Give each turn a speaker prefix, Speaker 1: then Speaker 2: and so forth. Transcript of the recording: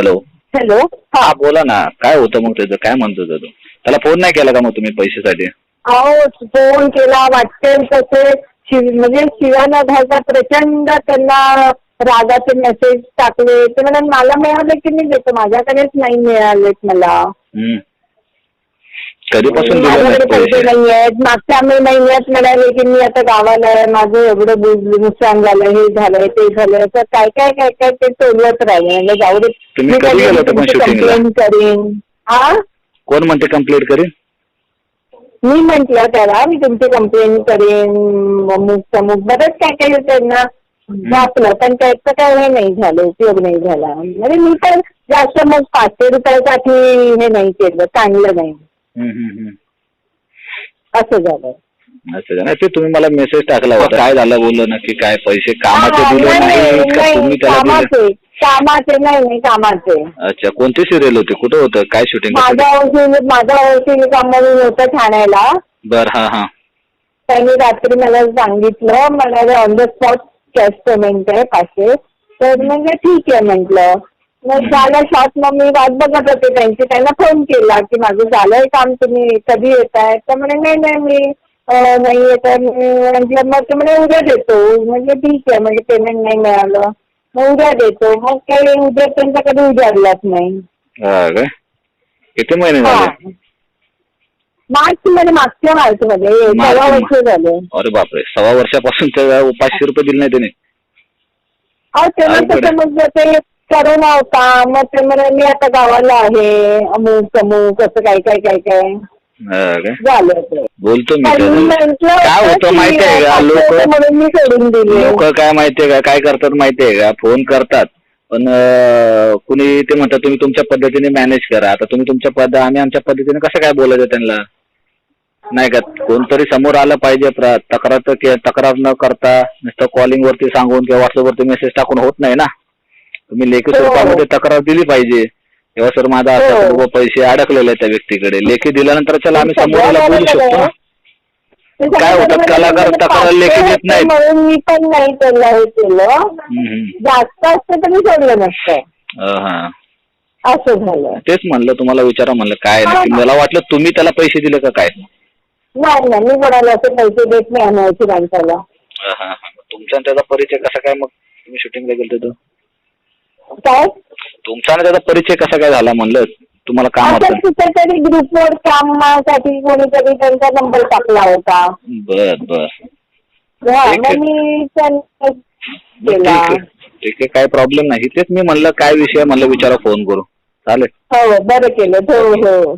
Speaker 1: Hello
Speaker 2: hello
Speaker 1: हा बोला ना. काय होतं मग त्याचं? काय म्हणतो तो त्याला फोन नाही केला का मग तुम्ही पैशासाठी?
Speaker 2: अहो फोन केला वाटते तसे शिव म्हणजे शिव्या न घालता प्रचंड त्यांना रागाचे मेसेज टाकले. ते म्हणाले मला मिळाले की मी देतो? माझ्याकडेच नाही मिळालेत मला.
Speaker 1: हम्म. कधीपासून दिले
Speaker 2: माझ्याकडे
Speaker 1: नाहीत
Speaker 2: पैसे नाही आहेत मागच्या मे महिन्यात म्हणाले की मी आता गावाला आहे. माझं एवढं बुज- नुकसान झालं हे झालंय ते झालंय. तर काय काय काय काय ते तोलवत राहिले म्हणजे जाऊ दे.
Speaker 1: तुम्ही
Speaker 2: मी
Speaker 1: कधी
Speaker 2: कधी
Speaker 1: गेले होते पण
Speaker 2: तुमची
Speaker 1: shooting ला?
Speaker 2: complaint करीन. हा
Speaker 1: कोण म्हणते कंप्लीट करीन?
Speaker 2: मी म्हंटल त्याला मी तुमची कंप्लेंट करेन. अमुक तमुक. बरंच काय काय त्यांना वाचलं पण त्याचं काय हे नाही झालं उपयोग नाही झाला. म्हणजे मी पण जास्त मग पाचशे रुपयासाठी हे नाही केलं चांगलं नाही. असं झालं.
Speaker 1: असं? नाही ते तुम्ही मला मेसेज टाकला होता. काय झालं बोललो नक्की काय पैसे कामाचे दिले
Speaker 2: नाही,
Speaker 1: नाही का
Speaker 2: नाही,
Speaker 1: तुम्ही त्याला दिले?
Speaker 2: कामाचे कामाचे नाही नाही कामाचे.
Speaker 1: अच्छा कोणती सिरियल होती? कुठं होतं? काय शूटिंग
Speaker 2: माझ्या ओळखी माझ्या ओळखी म्हणून होतं ठाण्याला.
Speaker 1: बर हा हा.
Speaker 2: त्यांनी रात्री मला सांगितलं मला on the spot cash payment आहे पाचशे तर म्हणजे ठीक आहे म्हटलं. मग झालं शॉट मग मी वाट बघत होते त्यांची. त्यांना फोन केला की माझं झालंय काम तुम्ही कधी येत आहे तर म्हणे नाही नाही मी नाही येत आहे. मग ते म्हणे उद्या देतो. म्हणजे ठीक आहे. म्हणजे पेमेंट नाही मिळालं. मग उद्या देतो. मग काही उद्या त्यांच्याकडे उजाडलाच नाही.
Speaker 1: हा काय किती महिने झाले?
Speaker 2: मार्च मध्ये मागच्या मार्च मध्ये. सव्वा. वर्ष झाले.
Speaker 1: अरे बापरे. सव्वा वर्षापासून तर पाचशे रुपये दिले नाही त्याने.
Speaker 2: अहो तेव्हा मग ते करोना होता मग ते म्हणे मी आता गावाला आहे. अमुक अमुक असं काय काय काय काय.
Speaker 1: काय
Speaker 2: झालं ते.
Speaker 1: बोलतो मी
Speaker 2: पण मी
Speaker 1: त्याला.
Speaker 2: म्हटलं
Speaker 1: काय
Speaker 2: होतं
Speaker 1: माहितीये का लोक
Speaker 2: म्हणून मी सोडून दिले.
Speaker 1: लोक काय माहितीये का? काय करतात माहितीये का? फोन करतात. पण अं, कुणी ते म्हणतात तुम्ही तुमच्या पद्धतीने मॅनेज करा. आता तुम्ही तुमच्या पद आम्ही आमच्या पद्धतीने कसं काय बोलायचं त्यांना? नाही का? कोणतरी समोर आलं पाहिजे प्र- तक्रार तर के- तक्रार न करता नुसतं कॉलिंग वरती सांगून किंवा व्हॉट्सअप वरती मेसेज टाकून होत नाही ना? तुम्ही लेखी
Speaker 2: हो.
Speaker 1: स्वरूपामध्ये तक्रार दिली पाहिजे तेव्हा सर माझा
Speaker 2: हो.
Speaker 1: आता सर्व पैसे अडकलेले त्या व्यक्तीकडे लेखी दिल्यानंतर चला आम्ही समोरला बोलू शकतो काय होतं,
Speaker 2: सगळं
Speaker 1: कलाकार. तक्रार लेखी देत नाहीत.
Speaker 2: म्हणून मी पण नाही त्याला हे केलं. जास्त असतं तर मी सोडलं नसतं
Speaker 1: हा
Speaker 2: असं झालं
Speaker 1: तेच म्हणलं तुम्हाला विचारा म्हणलं काय
Speaker 2: हा,
Speaker 1: नक्की
Speaker 2: हा.
Speaker 1: मला वाटलं तुम्ही त्याला पैसे दिले का काय
Speaker 2: नाही नाही मी कोणाला असे पैसे देत नाही अनोळखी माणसाला
Speaker 1: हा, हा, हा. तुमचा त्याचा परिचय कसा काय मग तुम्ही शूटिंगला गेलते तो
Speaker 2: काय?
Speaker 1: तुमचा आणि त्याचा परिचय कसा काय झाला म्हणलं? तुम्हाला काम होतं.
Speaker 2: कुठेतरी ग्रुपवर कामासाठी कोणीतरी त्यांचा नंबर टाकला होता.
Speaker 1: बर बर.
Speaker 2: हा,
Speaker 1: ठीक आहे.
Speaker 2: मग मी त्यांना
Speaker 1: ठीक
Speaker 2: केला
Speaker 1: आहे. ठीक आहे काय प्रॉब्लेम नाही. तेच मी म्हणलं काय विषय म्हणलं विचारा फोन करू. चालेल.
Speaker 2: हो बरं केलं. हो हो.